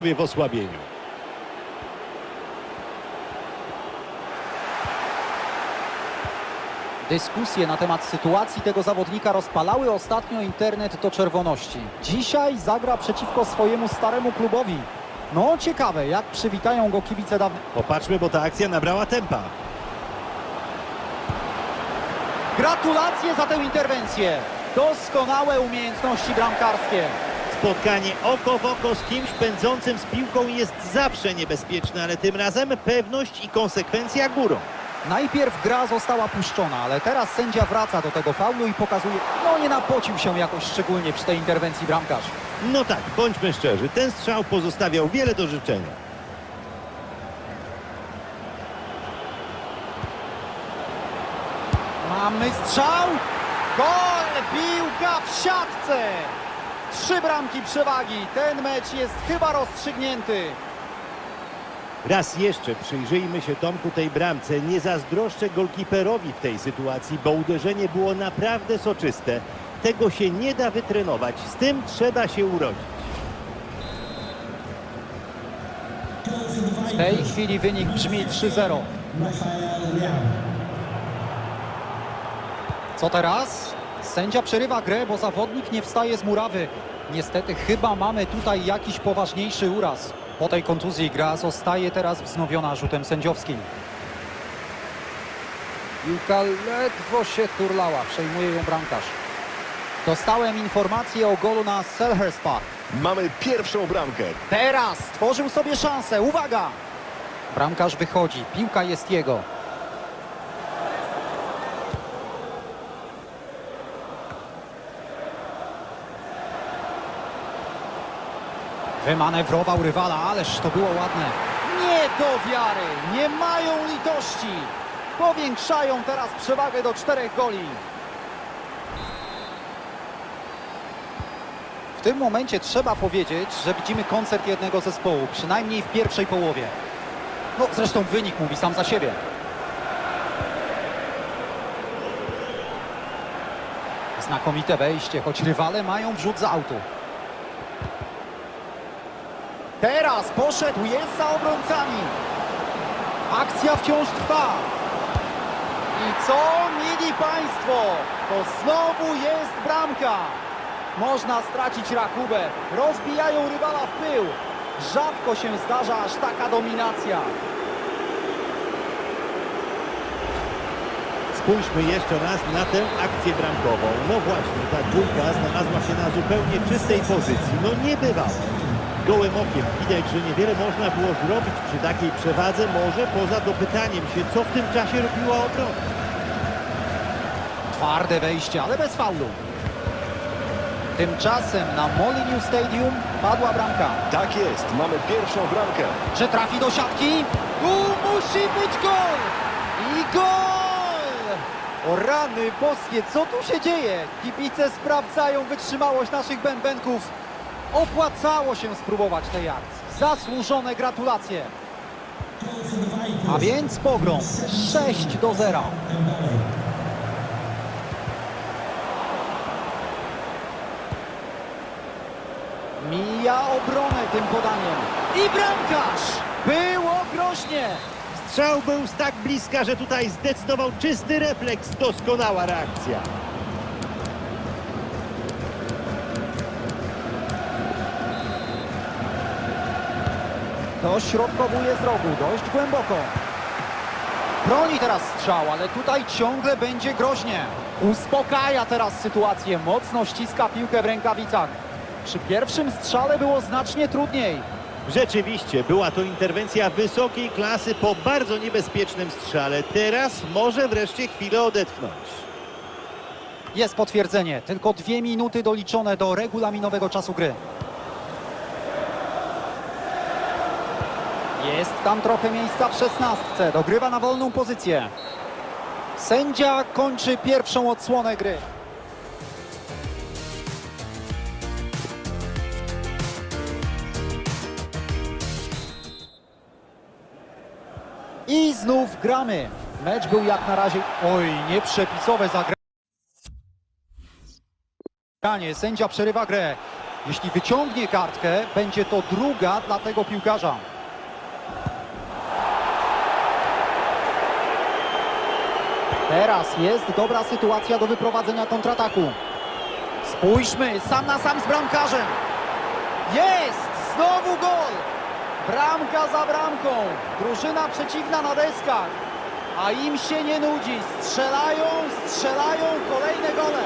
w osłabieniu. Dyskusje na temat sytuacji tego zawodnika rozpalały ostatnio internet do czerwoności. Dzisiaj zagra przeciwko swojemu staremu klubowi. No ciekawe, jak przywitają go kibice dawne. Popatrzmy, bo ta akcja nabrała tempa. Gratulacje za tę interwencję. Doskonałe umiejętności bramkarskie. Spotkanie oko w oko z kimś pędzącym z piłką jest zawsze niebezpieczne, ale tym razem pewność i konsekwencja górą. Najpierw gra została puszczona, ale teraz sędzia wraca do tego faulu i pokazuje, no nie napocił się jakoś szczególnie przy tej interwencji bramkarz. No tak, bądźmy szczerzy, ten strzał pozostawiał wiele do życzenia. Mamy strzał! Gol! Piłka w siatce! Trzy bramki przewagi. Ten mecz jest chyba rozstrzygnięty. Raz jeszcze przyjrzyjmy się Tomku tej bramce. Nie zazdroszczę golkiperowi w tej sytuacji, bo uderzenie było naprawdę soczyste. Tego się nie da wytrenować, z tym trzeba się urodzić. W tej chwili wynik brzmi 3-0. Co teraz? Sędzia przerywa grę, bo zawodnik nie wstaje z murawy. Niestety chyba mamy tutaj jakiś poważniejszy uraz. Po tej kontuzji gra zostaje teraz wznowiona rzutem sędziowskim. Piłka ledwo się turlała, przejmuje ją bramkarz. Dostałem informację o golu na Selhurst Park. Mamy pierwszą bramkę. Teraz stworzył sobie szansę. Uwaga! Bramkarz wychodzi. Piłka jest jego. Wymanewrował rywala, ależ to było ładne. Nie do wiary! Nie mają litości! Powiększają teraz przewagę do czterech goli. W tym momencie trzeba powiedzieć, że widzimy koncert jednego zespołu, przynajmniej w pierwszej połowie. No zresztą wynik mówi sam za siebie. Znakomite wejście, choć rywale mają wrzut z autu. Teraz poszedł, jest za obrońcami. Akcja wciąż trwa. I co, mili Państwo? To znowu jest bramka. Można stracić rachubę. Rozbijają rywala w pył. Rzadko się zdarza aż taka dominacja. Spójrzmy jeszcze raz na tę akcję bramkową. No właśnie, ta dwójka znalazła się na zupełnie czystej pozycji. No nie bywało. Gołym okiem widać, że niewiele można było zrobić przy takiej przewadze, może poza dopytaniem się, co w tym czasie robiła obrona. Twarde wejście, ale bez faulu. Tymczasem na Molineux Stadium padła bramka. Tak jest, mamy pierwszą bramkę. Czy trafi do siatki? Tu musi być gol! I gol! O rany boskie, co tu się dzieje? Kibice sprawdzają wytrzymałość naszych bębenków. Opłacało się spróbować tej akcji. Zasłużone gratulacje. A więc pogrom 6 do 0. Mija obronę tym podaniem. I bramkarz! Było groźnie. Strzał był z tak bliska, że tutaj zdecydował czysty refleks. Doskonała reakcja. Dośrodkowuje z rogu, dość głęboko. Broni teraz strzał, ale tutaj ciągle będzie groźnie. Uspokaja teraz sytuację, mocno ściska piłkę w rękawicach. Przy pierwszym strzale było znacznie trudniej. Rzeczywiście, była to interwencja wysokiej klasy po bardzo niebezpiecznym strzale. Teraz może wreszcie chwilę odetchnąć. Jest potwierdzenie, tylko dwie minuty doliczone do regulaminowego czasu gry. Jest tam trochę miejsca w szesnastce, dogrywa na wolną pozycję. Sędzia kończy pierwszą odsłonę gry. I znów gramy. Mecz był jak na razie... Oj, nieprzepisowe zagranie. Sędzia przerywa grę. Jeśli wyciągnie kartkę, będzie to druga dla tego piłkarza. Teraz jest dobra sytuacja do wyprowadzenia kontrataku. Spójrzmy, sam na sam z bramkarzem. Jest! Znowu gol! Bramka za bramką. Drużyna przeciwna na deskach. A im się nie nudzi. Strzelają, strzelają kolejne gole.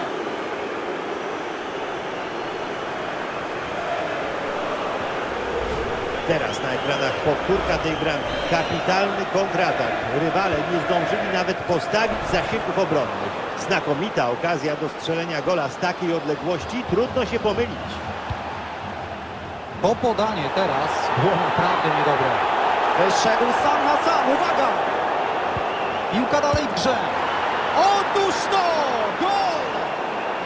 Teraz na ekranach powtórka tej bramki. Kapitalny kontratak. Rywale nie zdążyli nawet postawić zasięgów obronnych. Znakomita okazja do strzelenia gola z takiej odległości. Trudno się pomylić. To podanie teraz było naprawdę niedobre. Wyszedł sam na sam, uwaga! Piłka dalej w grze. Otóż to! Gol!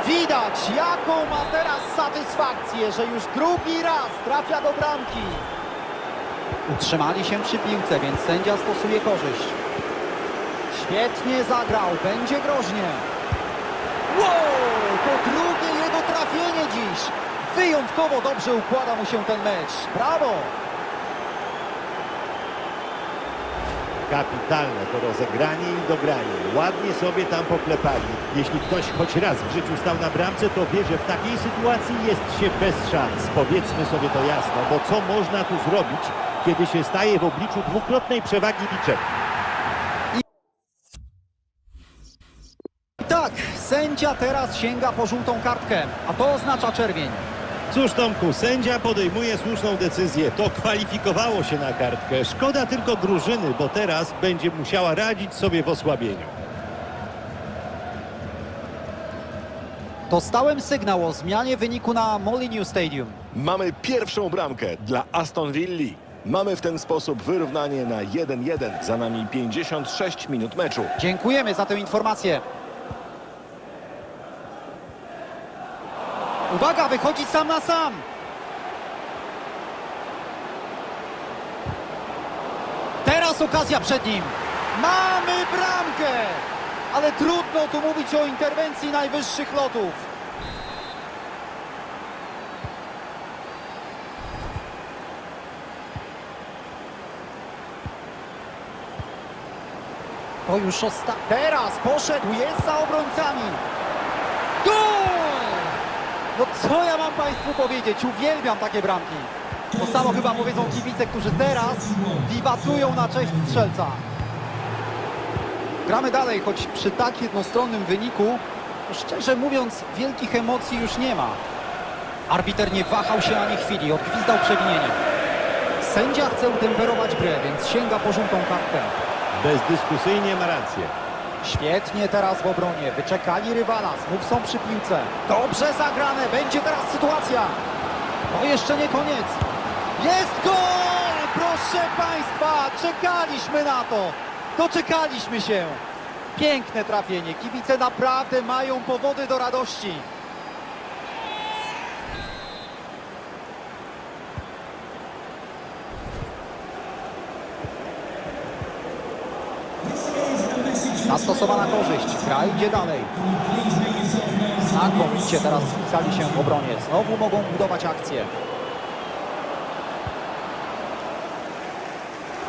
Widać, jaką ma teraz satysfakcję, że już drugi raz trafia do bramki. Utrzymali się przy piłce, więc sędzia stosuje korzyść. Świetnie zagrał, będzie groźnie. Wow! To drugie jego trafienie dziś. Wyjątkowo dobrze układa mu się ten mecz. Brawo! Kapitalne to rozegranie i dogranie. Ładnie sobie tam poklepali. Jeśli ktoś choć raz w życiu stał na bramce, to wie, że w takiej sytuacji jest się bez szans. Powiedzmy sobie to jasno, bo co można tu zrobić, kiedy się staje w obliczu dwukrotnej przewagi liczebnej? Tak, sędzia teraz sięga po żółtą kartkę, a to oznacza czerwień. Cóż Tomku, sędzia podejmuje słuszną decyzję. To kwalifikowało się na kartkę. Szkoda tylko drużyny, bo teraz będzie musiała radzić sobie w osłabieniu. Dostałem sygnał o zmianie wyniku na Molineux Stadium. Mamy pierwszą bramkę dla Aston Villa. Mamy w ten sposób wyrównanie na 1-1. Za nami 56 minut meczu. Dziękujemy za tę informację. Uwaga, wychodzi sam na sam. Teraz okazja przed nim. Mamy bramkę! Ale trudno tu mówić o interwencji najwyższych lotów. To już osta... Teraz poszedł, jest za obrońcami. Gol! No co ja mam Państwu powiedzieć? Uwielbiam takie bramki. To samo chyba powiedzą kibice, którzy teraz wiwatują na cześć strzelca. Gramy dalej, choć przy tak jednostronnym wyniku, szczerze mówiąc, wielkich emocji już nie ma. Arbiter nie wahał się ani chwili, odgwizdał przewinienie. Sędzia chce utemperować grę, więc sięga po żółtą. Bezdyskusyjnie ma rację. Świetnie teraz w obronie. Wyczekali rywala. Znów są przy piłce. Dobrze zagrane. Będzie teraz sytuacja. To jeszcze nie koniec. Jest gol! Proszę Państwa, czekaliśmy na to. Doczekaliśmy się. Piękne trafienie. Kibice naprawdę mają powody do radości. Zastosowana korzyść. Gra idzie dalej. Znakomicie teraz spisali się w obronie. Znowu mogą budować akcję.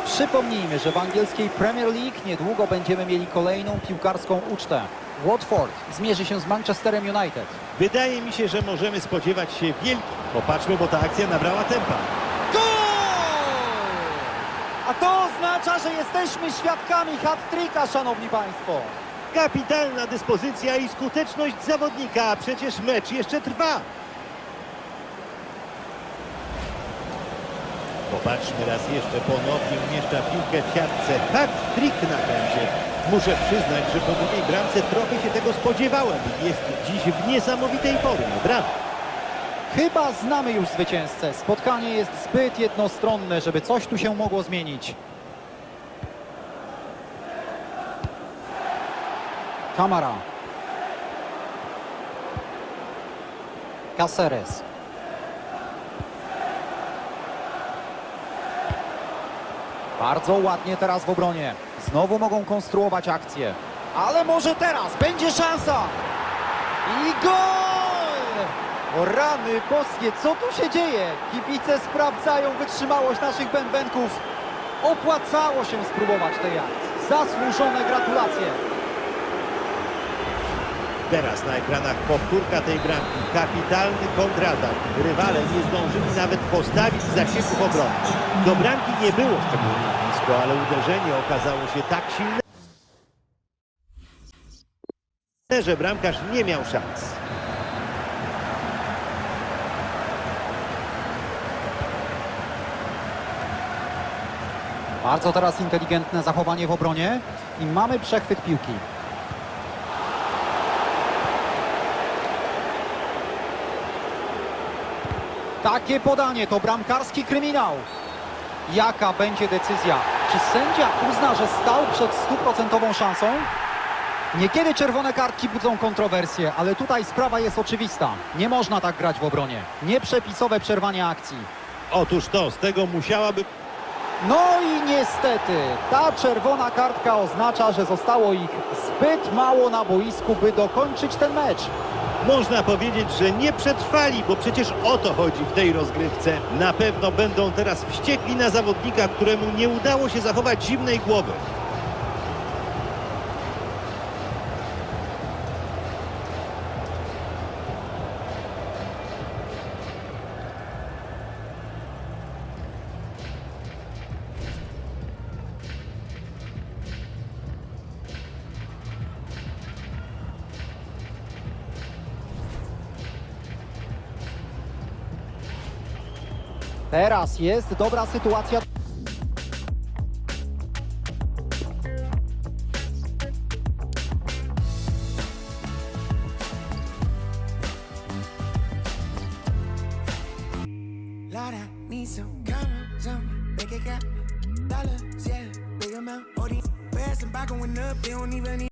Przypomnijmy, że w angielskiej Premier League niedługo będziemy mieli kolejną piłkarską ucztę. Watford zmierzy się z Manchesterem United. Wydaje mi się, że możemy spodziewać się wielkich. Popatrzmy, bo ta akcja nabrała tempa. A to oznacza, że jesteśmy świadkami hat-tricka, szanowni państwo. Kapitalna dyspozycja i skuteczność zawodnika, a przecież mecz jeszcze trwa. Popatrzmy raz jeszcze, ponownie umieszcza piłkę w siatce. Hat-trick na będzie. Muszę przyznać, że po drugiej bramce trochę się tego spodziewałem. Jest dziś w niesamowitej formie. Brawo. Chyba znamy już zwycięzcę. Spotkanie jest zbyt jednostronne, żeby coś tu się mogło zmienić. Kamara. Caceres. Bardzo ładnie teraz w obronie. Znowu mogą konstruować akcję. Ale może teraz będzie szansa. I gol! O rany boskie, co tu się dzieje? Kibice sprawdzają wytrzymałość naszych bębenków. Opłacało się spróbować tej akcji. Zasłużone gratulacje. Teraz na ekranach powtórka tej bramki. Kapitalny kontratak. Rywale nie zdążyli nawet postawić zasieków obronnych. Do bramki nie było szczególnie blisko, ale uderzenie okazało się tak silne, że bramkarz nie miał szans. Bardzo teraz inteligentne zachowanie w obronie i mamy przechwyt piłki. Takie podanie to bramkarski kryminał. Jaka będzie decyzja? Czy sędzia uzna, że stał przed stuprocentową szansą? Niekiedy czerwone kartki budzą kontrowersje, ale tutaj sprawa jest oczywista. Nie można tak grać w obronie. Nieprzepisowe przerwanie akcji. Otóż to, z tego musiałaby No i niestety, ta czerwona kartka oznacza, że zostało ich zbyt mało na boisku, by dokończyć ten mecz. Można powiedzieć, że nie przetrwali, bo przecież o to chodzi w tej rozgrywce. Na pewno będą teraz wściekli na zawodnika, któremu nie udało się zachować zimnej głowy. Teraz jest dobra sytuacja.